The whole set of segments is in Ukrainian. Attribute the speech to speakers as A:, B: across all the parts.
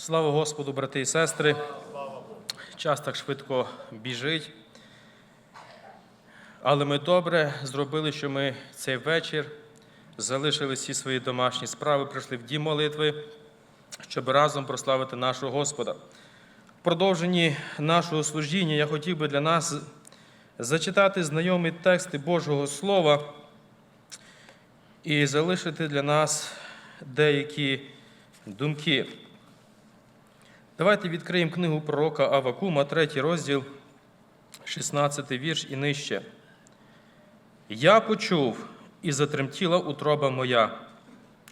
A: Слава Господу, брати і сестри. Час так швидко біжить. Але ми добре зробили, що ми цей вечір залишили всі свої домашні справи, прийшли в дім молитви, щоб разом прославити нашого Господа. В продовженні нашого служіння я хотів би для нас зачитати знайомі тексти Божого Слова і залишити для нас деякі думки. Давайте відкриємо книгу пророка Авакума, 3 розділ, 16 вірш і нижче. Я почув і затремтіла утроба моя,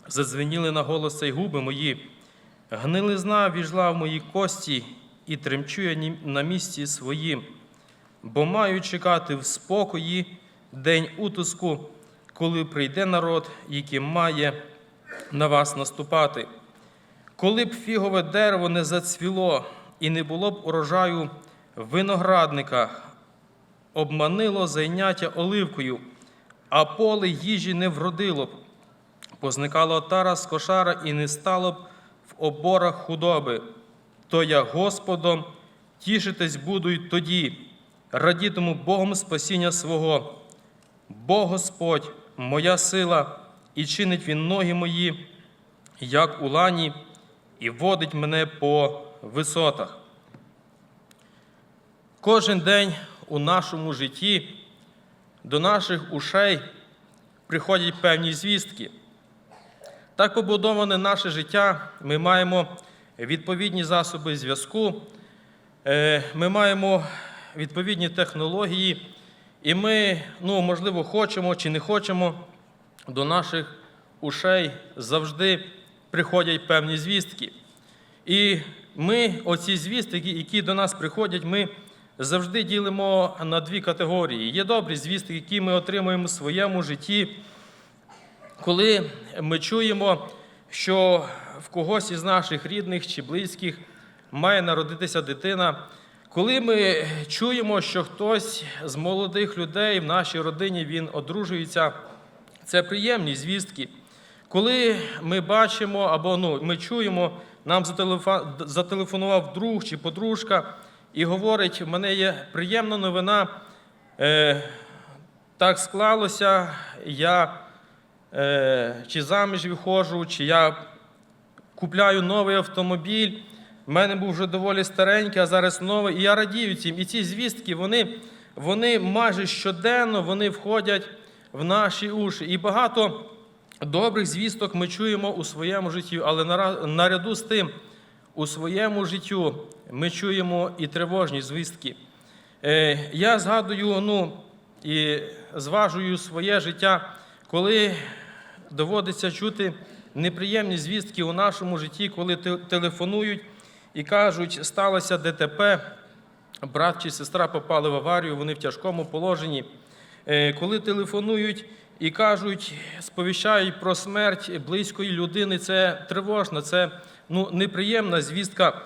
A: задзвеніли на голос цей губи мої, гнилизна віжла в мої кості, і тремчу я на місці своїм, бо маю чекати в спокої день утиску, коли прийде народ, який має на вас наступати. Коли б фігове дерево не зацвіло і не було б урожаю в виноградниках, обманило зайняття оливкою, а поле їжі не вродило б, позникала отара з кошара і не стало б в оборах худоби, то я Господом тішитись буду й тоді, радітиму Богом спасіння свого. Бо Господь, моя сила, і чинить Він ноги мої, як у лані, і водить мене по висотах. Кожен день у нашому житті до наших ушей приходять певні звістки. Так побудоване наше життя, ми маємо відповідні засоби зв'язку, е, ми маємо відповідні технології, і ми, ну, можливо, хочемо чи не хочемо, до наших ушей завжди приходять певні звістки. І ми, оці звістки, які- до нас приходять, ми завжди ділимо на дві категорії. Є добрі звістки, які ми отримуємо в своєму житті, коли ми чуємо, що в когось із наших рідних чи близьких має народитися дитина, коли ми чуємо, що хтось з молодих людей в нашій родині він одружується, це приємні звістки. Коли ми бачимо або ну, ми чуємо, нам зателефонував друг чи подружка і говорить: в мене є приємна новина. Е, так склалося, я е, чи заміж виходжу, чи я купляю новий автомобіль. У мене був вже доволі старенький, а зараз новий. І я радію цим. І ці звістки, вони, вони майже щоденно вони входять в наші уші. І багато добрих звісток ми чуємо у своєму житті, але наряду з тим, у своєму життю ми чуємо і тривожні звістки. Е, Я згадую ну, і зважую своє життя, коли доводиться чути неприємні звістки у нашому житті, коли телефонують і кажуть, сталося ДТП, брат чи сестра попали в аварію, вони в тяжкому положенні. Е, Коли телефонують і кажуть, сповіщають про смерть близької людини, це тривожно, це ну, неприємна звістка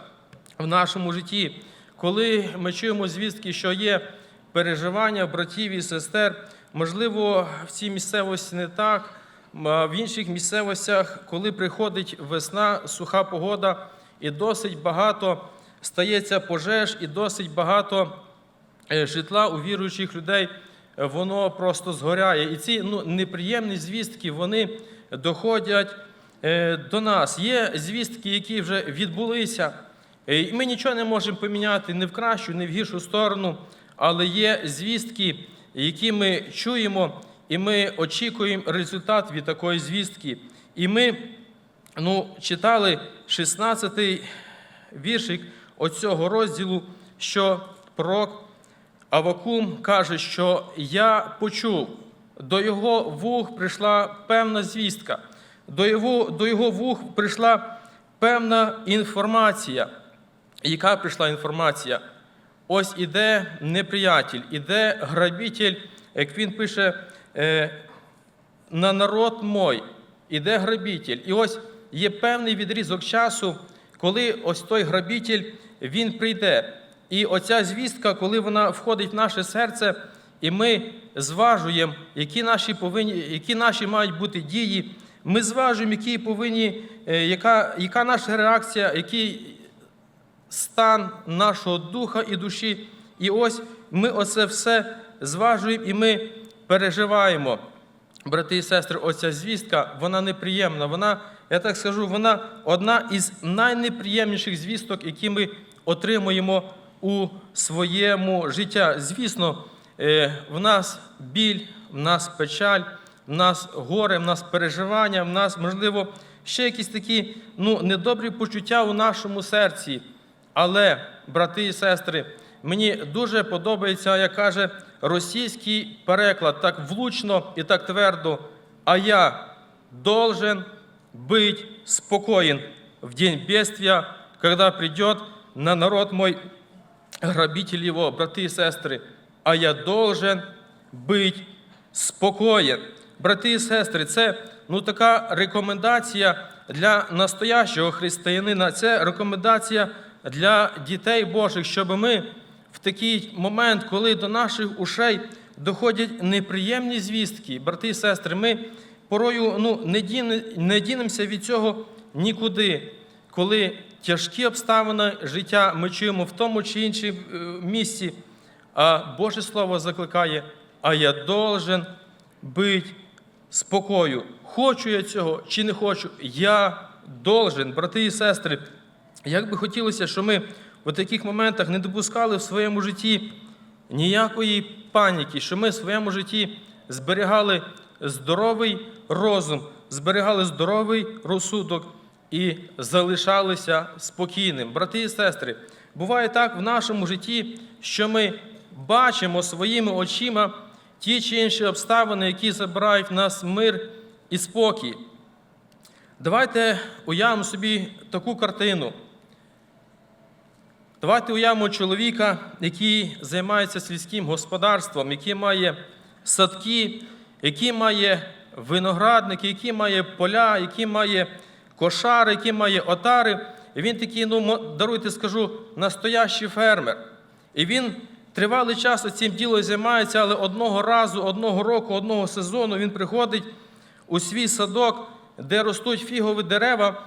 A: в нашому житті. Коли ми чуємо звістки, що є переживання братів і сестер, можливо, в цій місцевості не так, а в інших місцевостях, коли приходить весна, суха погода, і досить багато стається пожеж, і досить багато е, житла у віруючих людей, воно просто згоряє. І ці ну, неприємні звістки вони доходять е, до нас. Є звістки, які вже відбулися. Е, І ми нічого не можемо поміняти ні в кращу, ні в гіршу сторону, але є звістки, які ми чуємо, і ми очікуємо результат від такої звістки. І ми ну, читали 16-й віршик оцього розділу, що пророк Авакум каже, що я почув, до його вух прийшла певна звістка, до його, до його вух прийшла певна інформація. Яка прийшла інформація? Ось іде неприятель, іде грабитель, як він пише, е, на народ мой, іде грабитель. І ось є певний відрізок часу, коли ось той грабитель він прийде. І оця звістка, коли вона входить в наше серце, і ми зважуємо, які наші повинні, які наші мають бути дії, ми зважуємо, які повинні, е, яка, яка наша реакція, який стан нашого духа і душі. І ось ми оце все зважуємо і ми переживаємо. Брати і сестри, оця звістка, вона неприємна. Вона, я так скажу, вона одна із найнеприємніших звісток, які ми отримуємо у своєму життя. Звісно, е, в нас біль, в нас печаль, в нас горе, в нас переживання, в нас, можливо, ще якісь такі ну, недобрі почуття у нашому серці. Але, брати і сестри, мені дуже подобається, як каже російський переклад, так влучно і так твердо. А я должен быть спокоен в день бедствия, когда придет на народ мой грабитель его, брати і сестри. А я должен быть спокоєн. Брати і сестри, це ну, така рекомендація для настоящого християнина, це рекомендація для дітей Божих, щоб ми в такий момент, коли до наших ушей доходять неприємні звістки, брати і сестри, ми порою ну, не дінемося від цього нікуди, коли тяжкі обставини життя ми чуємо в тому чи іншому е, місці, а Боже Слово закликає, а я должен бути спокою. Хочу я цього чи не хочу, я должен, брати і сестри. Як би хотілося, щоб ми в таких моментах не допускали в своєму житті ніякої паніки, що ми в своєму житті зберігали здоровий розум, зберігали здоровий розсудок і залишалися спокійним. Брати і сестри, буває так в нашому житті, що ми бачимо своїми очима ті чи інші обставини, які забирають в нас мир і спокій. Давайте уявимо собі таку картину. Давайте уявимо чоловіка, який займається сільським господарством, який має садки, який має виноградники, який має поля, який має кошари, який має отари. І він такий, ну, даруйте, скажу, настоящий фермер. І він тривалий час цим ділом займається, але одного разу, одного року, одного сезону він приходить у свій садок, де ростуть фігові дерева,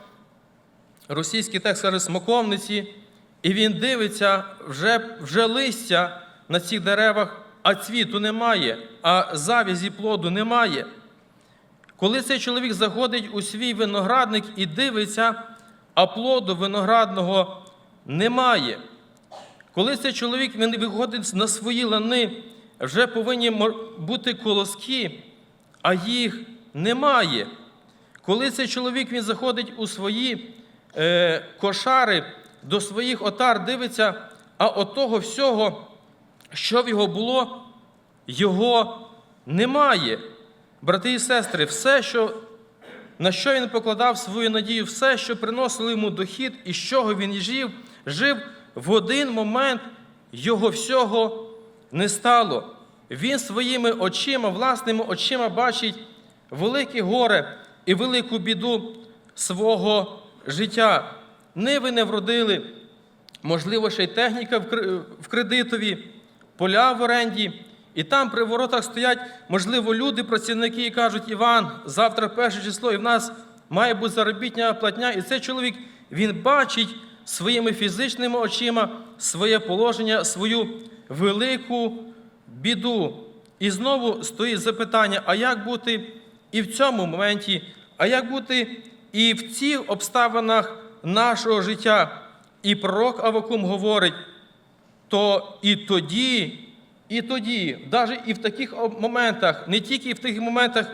A: російський текст каже смоковниці, і він дивиться, вже, вже листя на цих деревах, а цвіту немає, а завязі плоду немає. Коли цей чоловік заходить у свій виноградник і дивиться, а плоду виноградного немає. Коли цей чоловік він виходить на свої лани, вже повинні бути колоски, а їх немає. Коли цей чоловік він заходить у свої е, кошари до своїх отар, дивиться, а от того всього, що в його було, його немає. Брати і сестри, все, що, на що він покладав свою надію, все, що приносило йому дохід, і з чого він жив, жив в один момент його всього не стало. Він своїми очима, власними очима бачить велике горе і велику біду свого життя. Ниви не вродили, можливо, ще й техніка в кредитові, поля в оренді. І там при воротах стоять, можливо, люди, працівники, і кажуть, Іван, завтра перше число, і в нас має бути заробітня платня. І цей чоловік він бачить своїми фізичними очима своє положення, свою велику біду. І знову стоїть запитання: а як бути і в цьому моменті, а як бути і в цих обставинах нашого життя? І пророк Авакум говорить, то і тоді, і тоді, навіть і в таких моментах, не тільки в тих моментах,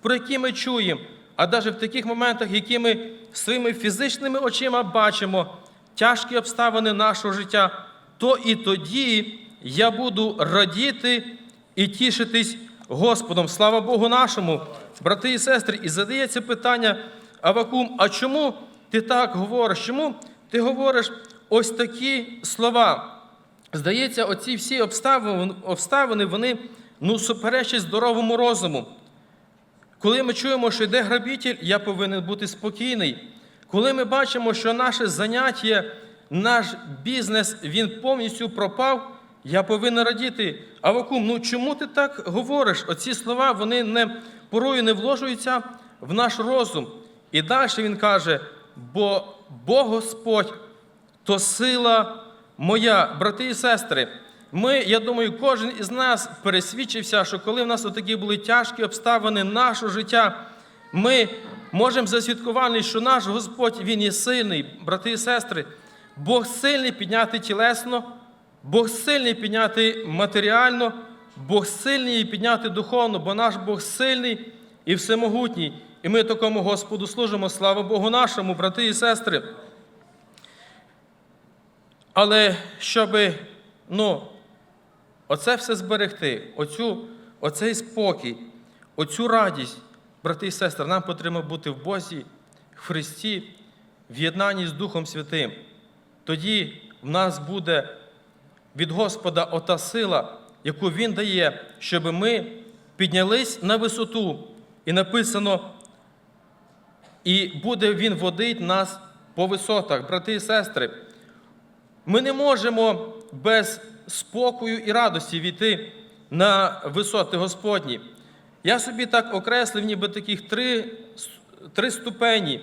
A: про які ми чуємо, а навіть в таких моментах, які ми своїми фізичними очима бачимо, тяжкі обставини нашого життя, то і тоді я буду радіти і тішитись Господом. Слава Богу нашому, брати і сестри, і задається питання Авакум, а чому ти так говориш? Чому ти говориш ось такі слова? Здається, оці всі обставини, вони ну, суперечать здоровому розуму. Коли ми чуємо, що йде грабитель, я повинен бути спокійний. Коли ми бачимо, що наше заняття, наш бізнес, він повністю пропав, я повинен радіти. Авакум, ну чому ти так говориш? Оці слова вони не, порою не вложуються в наш розум. І далі він каже: бо Бог Господь то сила моя, брати і сестри. Ми, я думаю, кожен із нас пересвідчився, що коли в нас такі були тяжкі обставини нашого життя, ми можемо засвідкувати, що наш Господь Він є сильний, брати і сестри. Бог сильний підняти тілесно, Бог сильний підняти матеріально, Бог сильний підняти духовно, бо наш Бог сильний і всемогутній. І ми такому Господу служимо, слава Богу нашому, брати і сестри. Але щоб ну, оце все зберегти, оцю, оцей спокій, оцю радість, брати і сестри, нам потрібно бути в Бозі, в Христі, в єднанні з Духом Святим. Тоді в нас буде від Господа ота сила, яку Він дає, щоб ми піднялись на висоту. І написано, і буде Він водить нас по висотах, брати і сестри. Ми не можемо без спокою і радості війти на висоти Господні. Я собі так окреслив, ніби таких три, три ступені.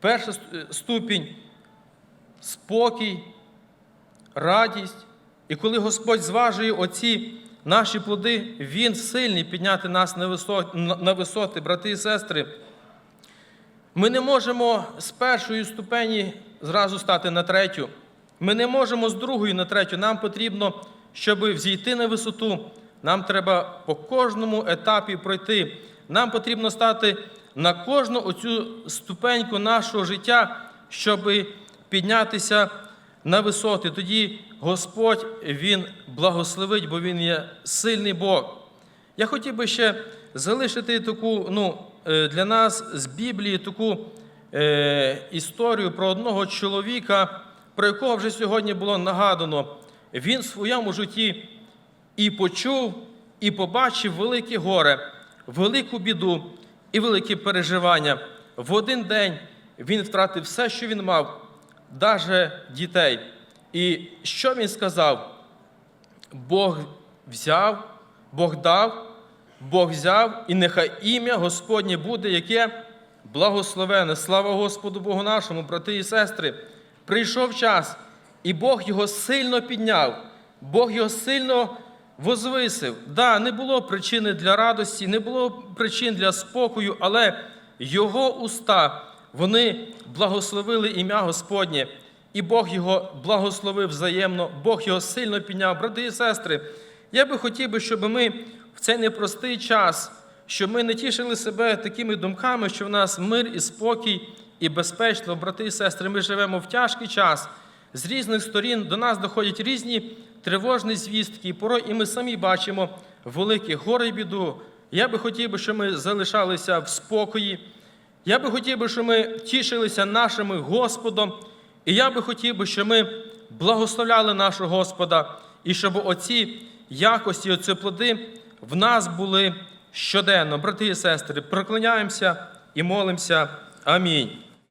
A: Перша ступінь спокій, радість. І коли Господь зважує оці наші плоди, Він сильний підняти нас на висоти, на висоти, брати і сестри. Ми не можемо з першої ступені зразу стати на третю. Ми не можемо з другої на третю. Нам потрібно, щоб взійти на висоту, нам треба по кожному етапі пройти. Нам потрібно стати на кожну оцю ступеньку нашого життя, щоб піднятися на висоти. Тоді Господь Він благословить, бо Він є сильний Бог. Я хотів би ще залишити таку, ну, е, для нас з Біблії таку е, історію про одного чоловіка, про якого вже сьогодні було нагадано. Він в своєму житті і почув, і побачив велике горе, велику біду і великі переживання. В один день він втратив все, що він мав, навіть дітей. І що він сказав? Бог взяв, Бог дав, Бог взяв, і нехай ім'я Господнє буде, яке благословене. Слава Господу Богу нашому, брати і сестри. Прийшов час, і Бог його сильно підняв, Бог його сильно возвисив. Да, не було причини для радості, не було причин для спокою, але його уста вони благословили ім'я Господнє. І Бог його благословив взаємно, Бог його сильно підняв. Брати і сестри, я би хотів би, щоб ми в цей непростий час, щоб ми не тішили себе такими думками, що в нас мир і спокій і безпечно, брати і сестри, ми живемо в тяжкий час. З різних сторін до нас доходять різні тривожні звістки, і порой і ми самі бачимо велике горе і біду. Я би хотів би, щоб ми залишалися в спокої. Я би хотів би, щоб ми тішилися нашим Господом. І я би хотів би, щоб ми благословляли нашого Господа, і щоб оці якості, оці плоди в нас були щоденно. Брати і сестри, проклиняємося і молимося. Амінь.